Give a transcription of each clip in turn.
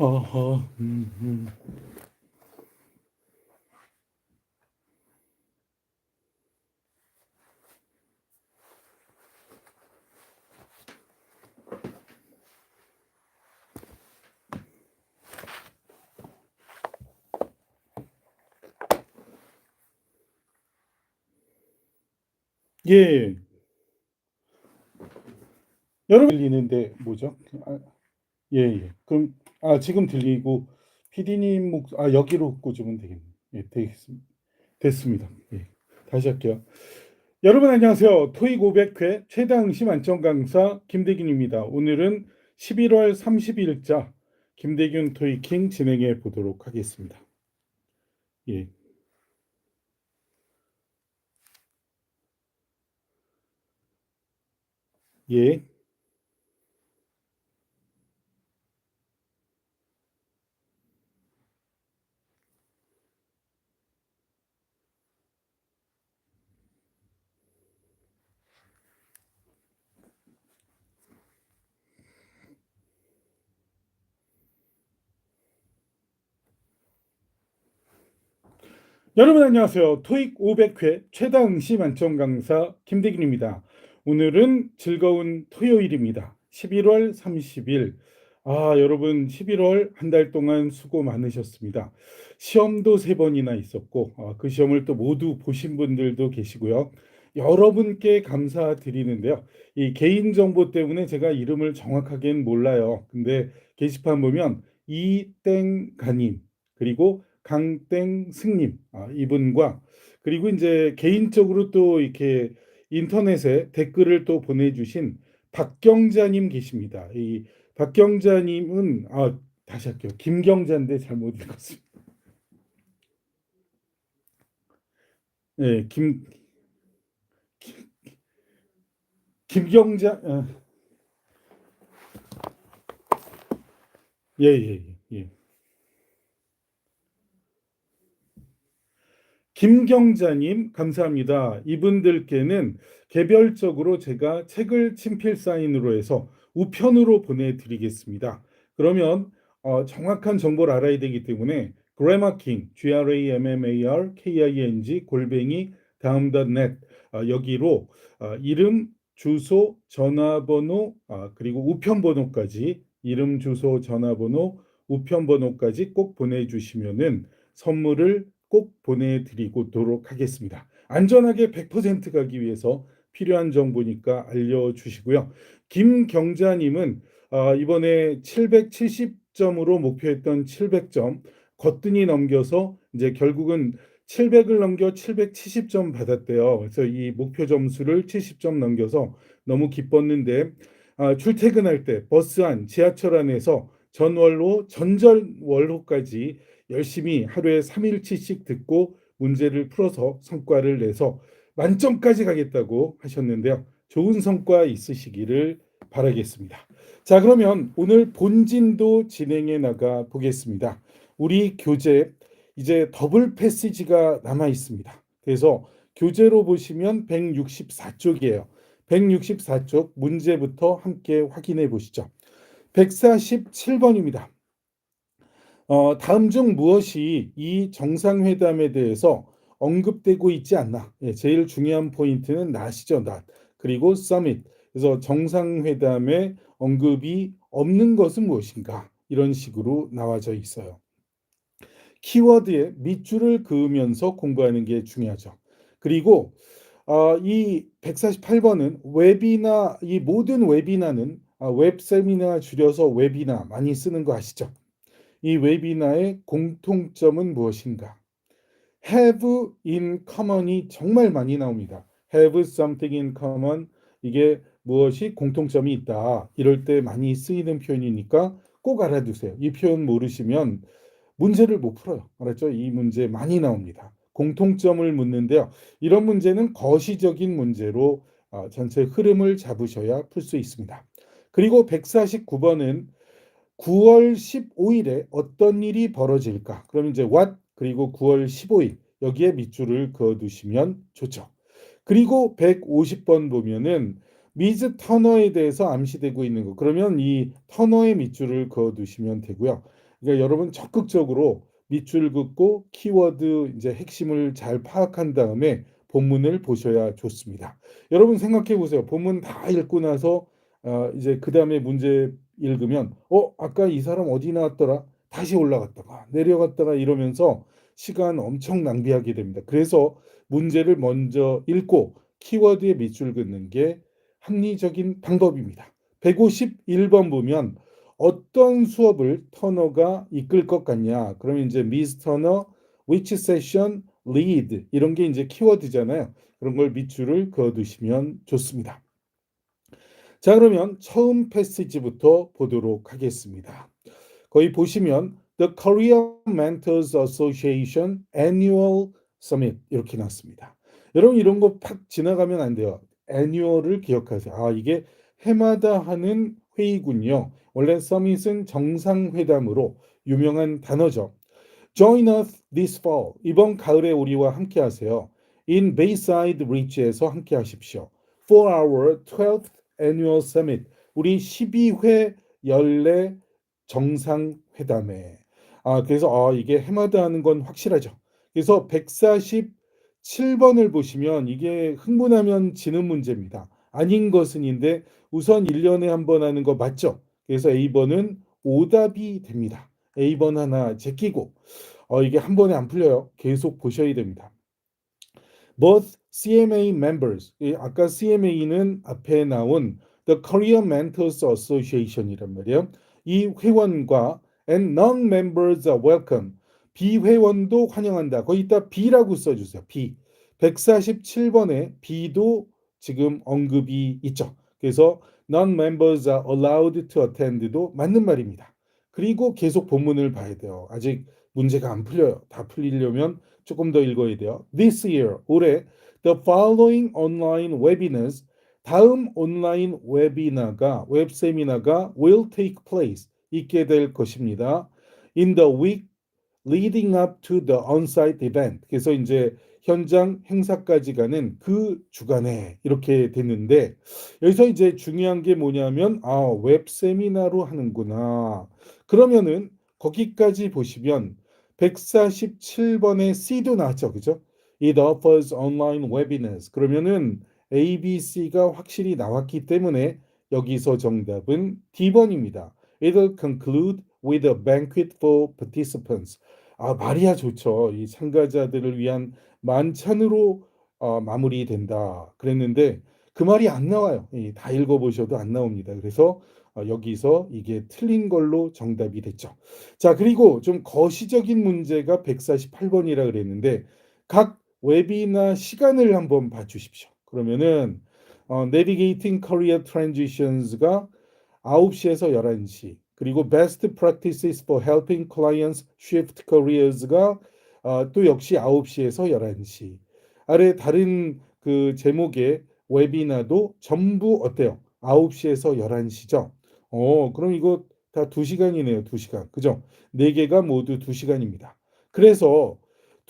어허, 음, 음. 예. 여러분 들리는데 뭐죠? 아, 예, 예. 그럼 아 지금 들리고 PD님 목, 아 여기로 꽂으면 되겠네요. 예, 되겠습니다. 됐습니다. 예. 다시 할게요. 여러분 안녕하세요. 토익 500회 최다응시 만점 강사 김대균입니다. 오늘은 11월 30일자 김대균 토익킹 진행해 보도록 하겠습니다. 예. 예. 여러분 안녕하세요. 토익 500회 최다 응시 만점 강사 김대균입니다. 오늘은 즐거운 토요일입니다. 11월 30일. 아, 여러분 11월 한 달 동안 수고 많으셨습니다. 시험도 세 번이나 있었고 아, 그 시험을 또 모두 보신 분들도 계시고요. 여러분께 감사드리는데요. 이 개인 정보 때문에 제가 이름을 정확하게는 몰라요. 근데 게시판 보면 이땡가님 그리고 강땡 승님 아, 이분과 그리고 이제 개인적으로 또 이렇게 인터넷에 댓글을 또 보내주신 박경자님 계십니다. 이 박경자님은 아 다시 할게요. 김경자인데 잘못 읽었습니다. 네, 김 김경자 어. 예, 예, 예, 예. 김경자님 감사합니다. 이분들께는 개별적으로 제가 책을 친필 사인으로 해서 우편으로 보내드리겠습니다. 그러면 어, 정확한 정보를 알아야 되기 때문에 grammarking, g-r-a-m-m-a-r-k-i-n-g 골뱅이 다음.net 어, 여기로 어, 이름, 주소, 전화번호 아, 그리고 우편번호까지 이름, 주소, 전화번호, 우편번호까지 꼭 보내주시면은 선물을 꼭 보내드리도록 하겠습니다. 안전하게 100% 가기 위해서 필요한 정보니까 알려주시고요. 김경자님은 어, 이번에 770점으로 목표했던 700점 거뜬히 넘겨서 이제 결국은 700을 넘겨 770점 받았대요. 그래서 이 목표 점수를 70점 넘겨서 너무 기뻤는데 아, 출퇴근할 때 버스 안, 지하철 안에서 전월로 전전월호까지 열심히 하루에 3일치씩 듣고 문제를 풀어서 성과를 내서 만점까지 가겠다고 하셨는데요. 좋은 성과 있으시기를 바라겠습니다. 자, 그러면 오늘 본진도 진행해 나가 보겠습니다. 우리 교재 이제 더블 패시지가 남아 있습니다. 그래서 교재로 보시면 164쪽이에요. 164쪽 문제부터 함께 확인해 보시죠. 147번입니다. 어, 다음 중 무엇이 이 정상회담에 대해서 언급되고 있지 않나? 예, 제일 중요한 포인트는 not이죠, not. 그리고 summit. 그래서 정상회담에 언급이 없는 것은 무엇인가? 이런 식으로 나와져 있어요. 키워드에 밑줄을 그으면서 공부하는 게 중요하죠. 그리고 어, 이 148번은 웹이나 이 모든 웹이나는 아, 웹 세미나 줄여서 웹이나 많이 쓰는 거 아시죠? 이 웨비나의 공통점은 무엇인가? have in common이 정말 많이 나옵니다. have something in common 이게 무엇이 공통점이 있다. 이럴 때 많이 쓰이는 표현이니까 꼭 알아두세요. 이 표현 모르시면 문제를 못 풀어요. 알았죠? 이 문제 많이 나옵니다. 공통점을 묻는데요. 이런 문제는 거시적인 문제로 어, 전체 흐름을 잡으셔야 풀 수 있습니다. 그리고 149번은 9월 15일에 어떤 일이 벌어질까? 그럼 이제 what 그리고 9월 15일 여기에 밑줄을 그어 두시면 좋죠. 그리고 150번 보면은 미즈 터너에 대해서 암시되고 있는 거. 그러면 이 터너의 밑줄을 그어 두시면 되고요. 그러니까 여러분 적극적으로 밑줄 긋고 키워드 이제 핵심을 잘 파악한 다음에 본문을 보셔야 좋습니다. 여러분 생각해 보세요. 본문 다 읽고 나서 어, 이제 그 다음에 문제 읽으면 어 아까 이 사람 어디 나왔더라 다시 올라갔다가 내려갔다가 이러면서 시간 엄청 낭비하게 됩니다. 그래서 문제를 먼저 읽고 키워드에 밑줄 긋는 게 합리적인 방법입니다. 151번 보면 어떤 수업을 터너가 이끌 것 같냐? 그러면 이제 미스 터너, which session, lead 이런 게 이제 키워드잖아요. 그런 걸 밑줄을 그어 두시면 좋습니다. 자 그러면 처음 패시지부터 보도록 하겠습니다. 거기 보시면 The Korean Mentors Association Annual Summit 이렇게 났습니다. 여러분 이런 거 팍 지나가면 안 돼요. annual을 기억하세요. 아 이게 해마다 하는 회의군요. 원래 서밋은 정상회담으로 유명한 단어죠. Join us this fall. 이번 가을에 우리와 함께 하세요. In Bayside Ridge에서 함께 하십시오. For our 12th annual summit. 우리 12회 연례 정상회담에. 아, 그래서 아, 이게 해마다 하는 건 확실하죠. 그래서 147번을 보시면 이게 흥분하면 지는 문제입니다. 아닌 것은인데 우선 1년에 한 번 하는 거 맞죠? 그래서 A번은 오답이 됩니다. A번 하나 제끼고 어, 이게 한 번에 안 풀려요. 계속 보셔야 됩니다. Both CMA members, 아까 CMA는 앞에 나온 The Korean Mentors Association이란 말이에요. 이 회원과 and non-members are welcome. 비회원도 환영한다. 거기다 B라고 써주세요. B. 147번에 B도 지금 언급이 있죠. 그래서 non-members are allowed to attend도 맞는 말입니다. 그리고 계속 본문을 봐야 돼요. 아직 문제가 안 풀려요. 다 풀리려면 조금 더 읽어야 돼요. This year, 올해 the following online webinars 다음 온라인 웨비나가 웹 세미나가 will take place 있게 될 것입니다. In the week leading up to the on-site event. 그래서 이제 현장 행사까지 가는 그 주간에 이렇게 됐는데 여기서 이제 중요한 게 뭐냐면 아, 웹 세미나로 하는구나. 그러면은 거기까지 보시면 147번에 C도 나왔죠. 그죠? It offers online webinars. 그러면은 A, B, C가 확실히 나왔기 때문에 여기서 정답은 D번입니다. It'll conclude with a banquet for participants. 아, 말이야 좋죠. 이 참가자들을 위한 만찬으로 어, 마무리된다. 그랬는데 그 말이 안 나와요. 이, 다 읽어보셔도 안 나옵니다. 그래서 어, 여기서 이게 틀린 걸로 정답이 됐죠. 자, 그리고 좀 거시적인 문제가 148번이라 그랬는데 각 웹이나 시간을 한번 봐주십시오. 그러면은 어, Navigating Career Transitions가 9시에서 11시 그리고 Best Practices for Helping Clients Shift Careers가 어, 또 역시 9시에서 11시 아래 다른 그 제목의 웨비나도 전부 어때요? 9시에서 11시죠. 어, 그럼 이거 다 2시간이네요. 2시간. 그죠? 4개가 모두 2시간입니다. 그래서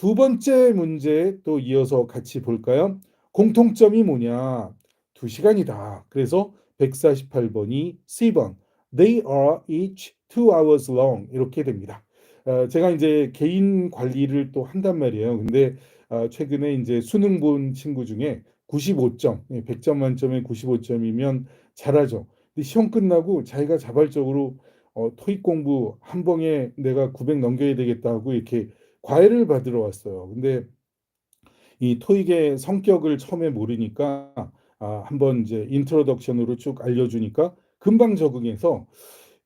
두 번째 문제 또 이어서 같이 볼까요? 공통점이 뭐냐? 2시간이다. 그래서 148번이 C번. They are each two hours long. 이렇게 됩니다. 어, 제가 이제 개인 관리를 또 한단 말이에요. 근데 어, 최근에 이제 수능 본 친구 중에 95점, 100점 만점에 95점이면 잘하죠. 근데 시험 끝나고 자기가 자발적으로 어, 토익 공부 한 번에 내가 900 넘겨야 되겠다 하고 이렇게 과외를 받으러 왔어요. 근데 이 토익의 성격을 처음에 모르니까 아, 한번 이제 인트로덕션으로 쭉 알려주니까 금방 적응해서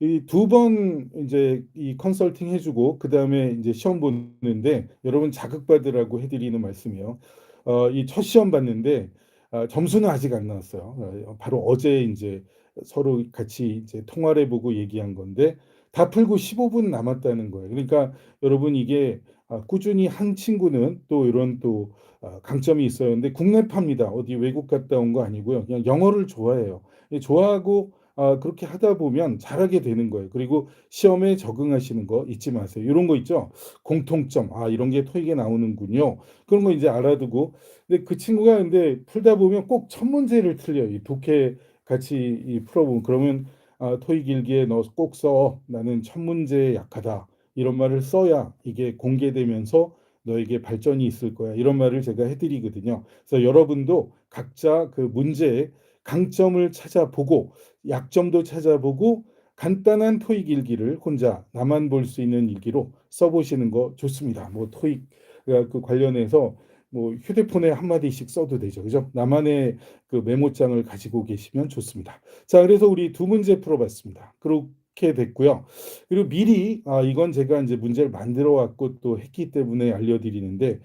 이 두 번 이제 이 컨설팅 해주고 그 다음에 이제 시험 보는데 여러분 자극받으라고 해드리는 말씀이요. 어, 이 첫 시험 봤는데 아, 점수는 아직 안 나왔어요. 어, 바로 어제 이제 서로 같이 이제 통화를 해보고 얘기한 건데 다 풀고 15분 남았다는 거예요. 그러니까 여러분 이게 아, 꾸준히 한 친구는 또 이런 또 아, 강점이 있어요. 근데 국내파입니다. 어디 외국 갔다 온 거 아니고요. 그냥 영어를 좋아해요. 좋아하고 아, 그렇게 하다 보면 잘하게 되는 거예요. 그리고 시험에 적응하시는 거 잊지 마세요. 이런 거 있죠. 공통점. 아, 이런 게 토익에 나오는군요. 그런 거 이제 알아두고. 근데 그 친구가 근데 풀다 보면 꼭 첫 문제를 틀려요. 이 독해 같이 이 풀어보면 그러면 아, 토익 일기에 너꼭 써. 나는 첫 문제에 약하다. 이런 말을 써야 이게 공개되면서 너에게 발전이 있을 거야. 이런 말을 제가 해드리거든요. 그래서 여러분도 각자 그 문제의 강점을 찾아보고 약점도 찾아보고 간단한 토익 일기를 혼자 나만 볼 수 있는 일기로 써보시는 거 좋습니다. 뭐 토익 그 관련해서 뭐 휴대폰에 한 마디씩 써도 되죠. 그죠? 나만의 그 메모장을 가지고 계시면 좋습니다. 자, 그래서 우리 두 문제 풀어봤습니다. 그렇게 됐고요. 그리고 미리 아 이건 제가 이제 문제를 만들어 왔고 또 했기 때문에 알려드리는데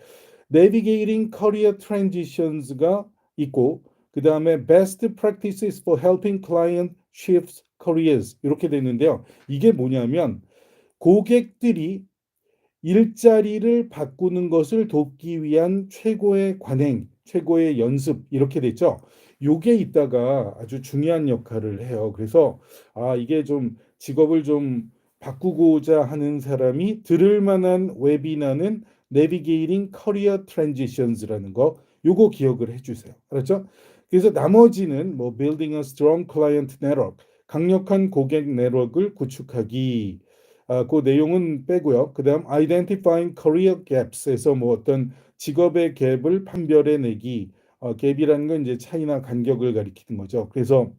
Navigating Career Transitions가 있고 그 다음에 Best Practices for Helping Client Shift Careers 이렇게 됐는데요. 이게 뭐냐면 고객들이 일자리를 바꾸는 것을 돕기 위한 최고의 관행, 최고의 연습 이렇게 됐죠. 요게 있다가 아주 중요한 역할을 해요. 그래서 아 이게 좀 직업을 좀 바꾸고자 하는 사람이 들을 만한 웨비나는 Navigating Career Transitions라는 거 요거 기억을 해주세요. 알았죠? 그래서 나머지는 뭐 Building a Strong Client Network, 강력한 고객 네트워크를 구축하기 아, 그 내용은 빼고요. 그다음 identifying career gaps에서 뭐 어떤 직업의 갭을 판별해 내기. 어, 갭이라는 건 이제 차이나 간격을 가리키는 거죠. 그래서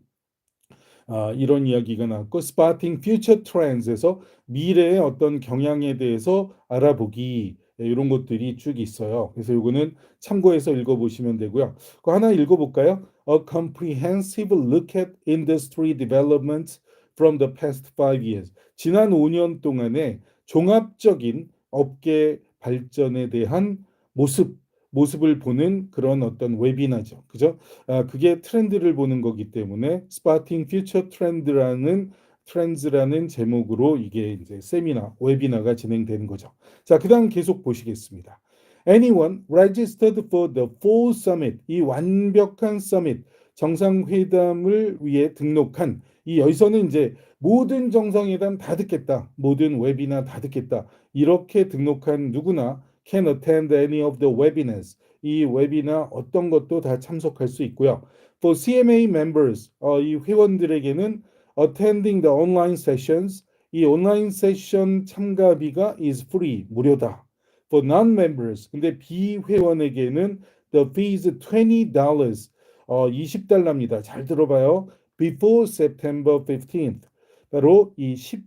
아, 이런 이야기가 나왔고 spotting future trends에서 미래의 어떤 경향에 대해서 알아보기 이런 것들이 쭉 있어요. 그래서 이거는 참고해서 읽어보시면 되고요. 그 하나 읽어볼까요? A comprehensive look at industry developments from the past five years. 지난 5년 동안의 종합적인 업계 발전에 대한 모습, 모습을 보는 그런 어떤 웨비나죠. 그죠? 아, 그게 트렌드를 보는 거기 때문에 Spotting Future Trend라는 트렌즈라는 제목으로 이게 이제 세미나, 웨비나가 진행되는 거죠. 자, 그다음 계속 보시겠습니다. Anyone registered for the full summit, 이 완벽한 서밋, 정상회담을 위해 등록한 이 여기서는 이제 모든 정상회담 다 듣겠다. 모든 웨비나 다 듣겠다. 이렇게 등록한 누구나 can attend any of the webinars. 이 웨비나 어떤 것도 다 참석할 수 있고요. For CMA members, 어, 이 회원들에게는 attending the online sessions, 이 온라인 세션 참가비가 is free, 무료다. For non-members, 근데 비회원에게는 the fee is $20, 어, 20달러입니다. 잘 들어봐요. Before September 15th. 바로 이 10,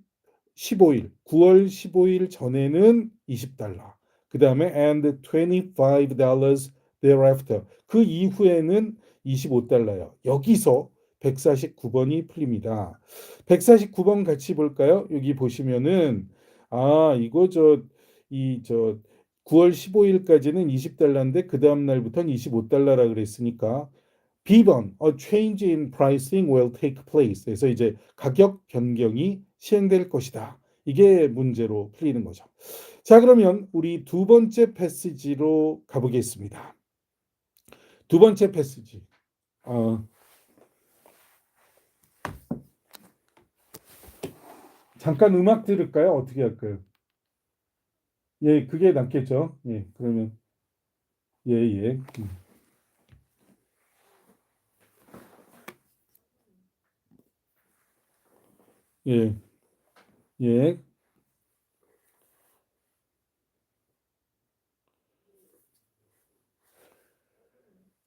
15일, 9월 15일 전에는 20달러. 그 다음에 and $25 thereafter. 그 이후에는 25달러요. 여기서 149번이 풀립니다. 149번 같이 볼까요? 여기 보시면은 아, 이거 저 이 저 9월 15일까지는 20달러인데 그 다음 날부터는 25달러라 그랬으니까 B번 a change in pricing will take place. 그래서 이제 가격 변경이 시행될 것이다. 이게 문제로 풀리는 거죠. 자, 그러면 우리 두 번째 패시지로 가보겠습니다. 두 번째 패시지. 어, 잠깐 음악 들을까요? 어떻게 할까요? 예, 그게 낫겠죠. 예, 그러면 예, 예. 예, 예.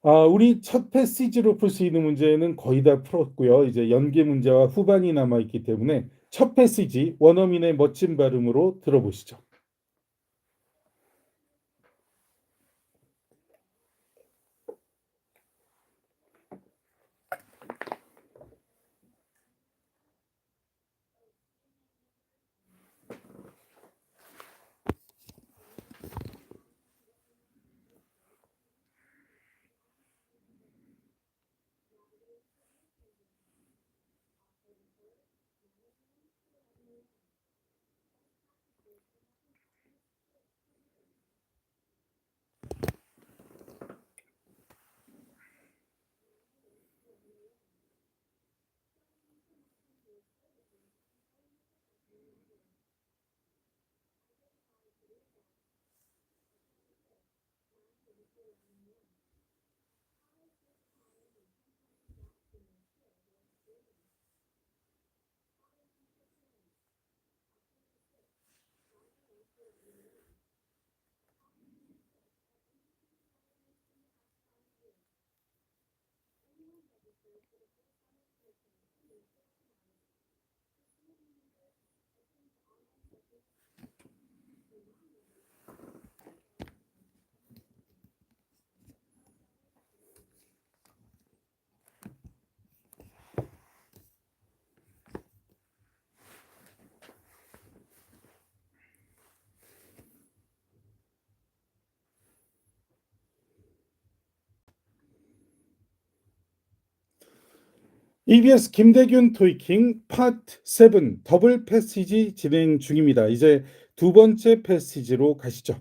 아, 우리 첫 패시지로 풀 수 있는 문제는 거의 다 풀었고요. 이제 연계 문제와 후반이 남아 있기 때문에 첫 패시지 원어민의 멋진 발음으로 들어보시죠. EBS 김대균 토이킹 파트 7 더블 패시지 진행 중입니다. 이제 두 번째 패시지로 가시죠.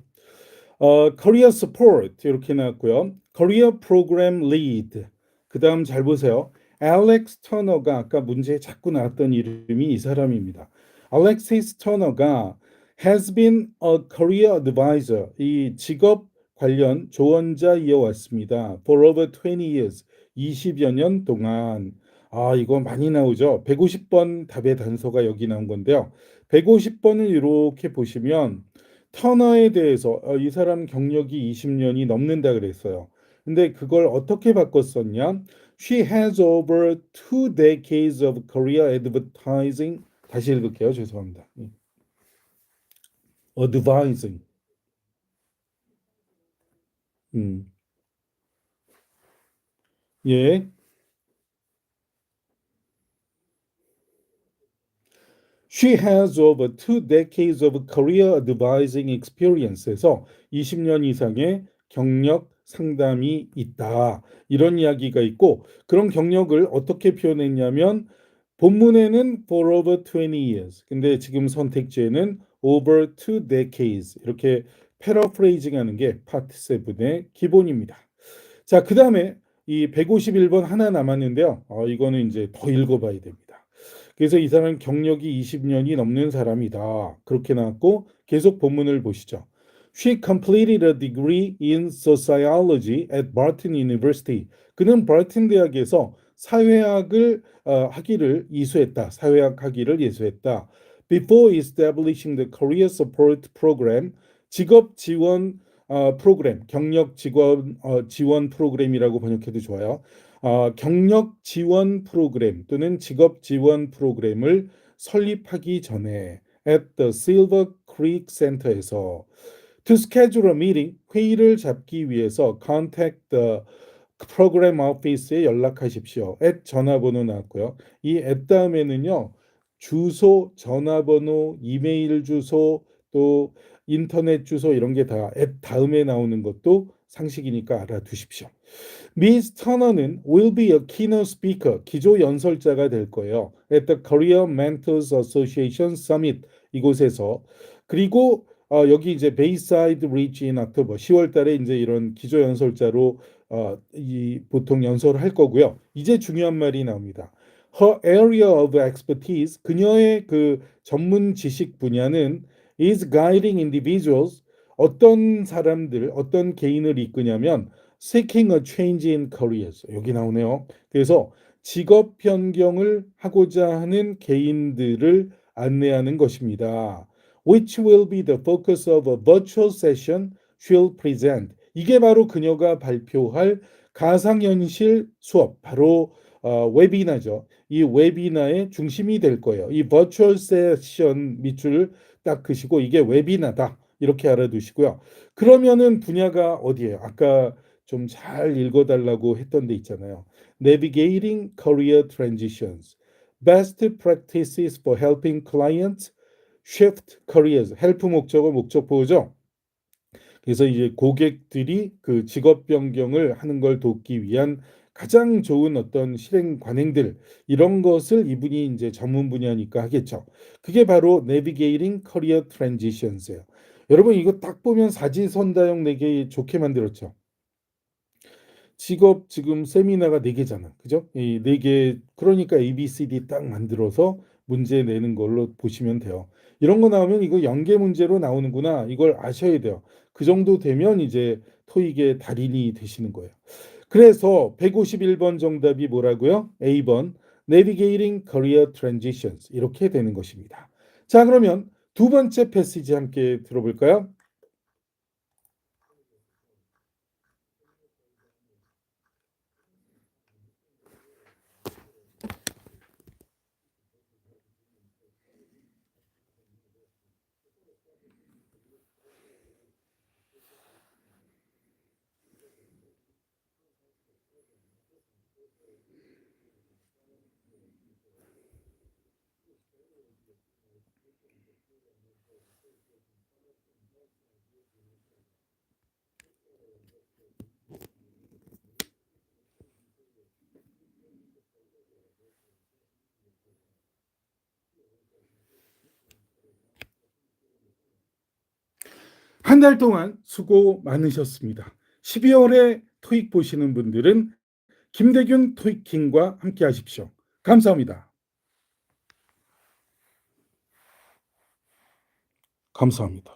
어, Career Support 이렇게 나왔고요. Career Program Lead. 그 다음 잘 보세요. 알렉스 터너가 아까 문제에 자꾸 나왔던 이름이 이 사람입니다. 알렉시스 터너가 has been a career advisor. 이 직업 관련 조언자 이어왔습니다. For over 20 years. 20여 년 동안. 아, 이거 많이 나오죠. 150번 답의 단서가 여기 나온 건데요. 150번을 이렇게 보시면 터너에 대해서 어, 이 사람 경력이 20년이 넘는다 그랬어요. 근데 그걸 어떻게 바꿨었냐? She has over two decades of career advertising. 다시 읽을게요. 죄송합니다. 예. advising. 음. 예. She has over two decades of career advising experience에서 20년 이상의 경력 상담이 있다. 이런 이야기가 있고 그런 경력을 어떻게 표현했냐면 본문에는 for over 20 years. 근데 지금 선택지에는 over two decades. 이렇게 패러프레이징 하는 게 파트 7의 기본입니다. 자, 그다음에 이 151번 하나 남았는데요. 어, 이거는 이제 더 읽어 봐야 됩니다. 그래서 이 사람은 경력이 20년이 넘는 사람이다. 그렇게 나왔고 계속 본문을 보시죠. She completed a degree in sociology at Barton University. 그는 버튼 대학에서 사회학을 어, 학위를 이수했다. 사회학 학위를 이수했다. Before establishing the career support program, 직업 지원 어, 프로그램, 경력 지원 어, 지원 프로그램이라고 번역해도 좋아요. 어, 경력 지원 프로그램 또는 직업 지원 프로그램을 설립하기 전에 at the Silver Creek Center에서 to schedule a meeting 회의를 잡기 위해서 contact the program office에 연락하십시오. at 전화번호 나왔고요. 이 at 다음에는요. 주소, 전화번호, 이메일 주소, 또 인터넷 주소 이런 게 다 at 다음에 나오는 것도 상식이니까 알아두십시오. 미스 터너는 will be a keynote speaker, 기조 연설자가 될 거예요. at the Korea Mentors Association Summit 이곳에서 그리고 어, 여기 이제 베이사이드 리치 인 옥토버 10월 달에 이제 이런 기조 연설자로 어, 이 보통 연설을 할 거고요. 이제 중요한 말이 나옵니다. Her area of expertise 그녀의 그 전문 지식 분야는 is guiding individuals 어떤 사람들 어떤 개인을 이끄냐면 seeking a change in careers 여기 나오네요. 그래서 직업 변경을 하고자 하는 개인들을 안내하는 것입니다. Which will be the focus of a virtual session she'll present. 이게 바로 그녀가 발표할 가상현실 수업, 바로 어, 웨비나죠. 이 웨비나의 중심이 될 거예요. 이 버추얼 세션 밑줄 딱 그시고 이게 웨비나다. 이렇게 알아두시고요. 그러면은 분야가 어디예요? 아까 좀 잘 읽어달라고 했던 데 있잖아요. Navigating Career Transitions. Best Practices for Helping Clients Shift Careers. 헬프 목적어 목적 보호죠. 그래서 이제 고객들이 그 직업 변경을 하는 걸 돕기 위한 가장 좋은 어떤 실행 관행들 이런 것을 이분이 이제 전문 분야니까 하겠죠. 그게 바로 Navigating Career Transitions예요. 여러분 이거 딱 보면 사지선다형 4개 좋게 만들었죠. 직업 지금 세미나가 4개잖아. 그죠? 이 4개 그러니까 ABCD 딱 만들어서 문제 내는 걸로 보시면 돼요. 이런 거 나오면 이거 연계 문제로 나오는구나. 이걸 아셔야 돼요. 그 정도 되면 이제 토익의 달인이 되시는 거예요. 그래서 151번 정답이 뭐라고요? A번 Navigating Career Transitions 이렇게 되는 것입니다. 자, 그러면 두 번째 패시지 함께 들어볼까요? 한달 동안 수고 많으셨습니다. 12월에 토익 보시는 분들은 김대균 토익킹과 함께 하십시오. 감사합니다. 감사합니다.